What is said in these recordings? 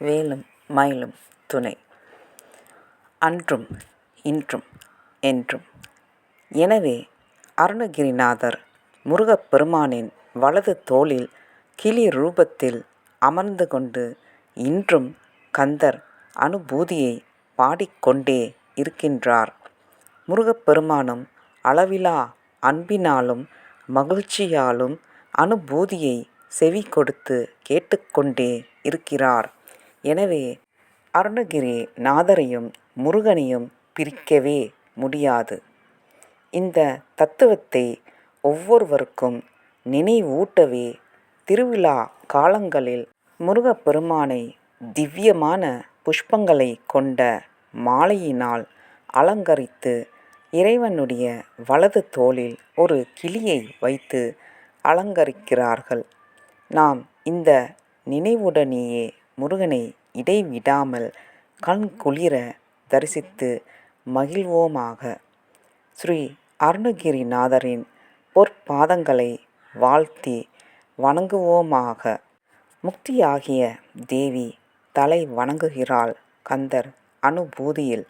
வேலும் மயிலும் துணை. அன்றும் இன்றும் என்றும். எனவே அருணகிரிநாதர் முருகப்பெருமானின் வலது தோளில் கிளி ரூபத்தில் அமர்ந்து கொண்டு இன்றும் கந்தர் அனுபூதியை பாடிக்கொண்டே இருக்கின்றார். முருகப்பெருமானும் அளவிலா அன்பினாலும் மகிழ்ச்சியாலும் அனுபூதியை செவி கொடுத்து கேட்டுக்கொண்டே இருக்கிறார். எனவே அருணகிரி நாதரையும் முருகனையும் பிரிக்கவே முடியாது. இந்த தத்துவத்தை ஒவ்வொருவருக்கும் நினைவூட்டவே திருவிழா காலங்களில் முருகப்பெருமானை திவ்யமான புஷ்பங்களை கொண்ட மாலையினால் அலங்கரித்து இறைவனுடைய வலது தோளில் ஒரு கிளியை வைத்து அலங்கரிக்கிறார்கள். நாம் இந்த நினைவுடனேயே முருகனை இடைவிடாமல் கண் குளிர தரிசித்து மகிழ்வோமாக. ஸ்ரீ அருணகிரிநாதரின் பொற்பாதங்களை வாழ்த்தி வணங்குவோமாக. முக்தியாகிய தேவி தலை வணங்குகிறாள் கந்தர் அனுபூதியில்.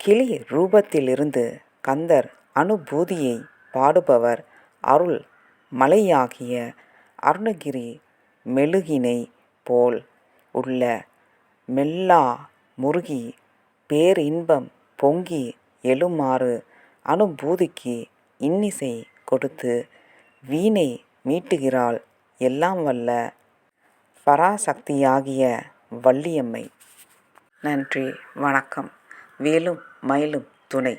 கிளி ரூபத்திலிருந்து கந்தர் அனுபூதியை பாடுபவர் அருள் மலையாகிய அருணகிரி மெழுகினை போல் உள்ள மெல்லா முருகி பேரின்பம் பொங்கி எழுமாறு அனுபூதிக்கு இன்னிசை கொடுத்து வீணை மீட்டுகிறாள் எல்லாம் வல்ல பராசக்தியாகிய வள்ளியம்மை. நன்றி வணக்கம். வேலும் மயிலும் துணை.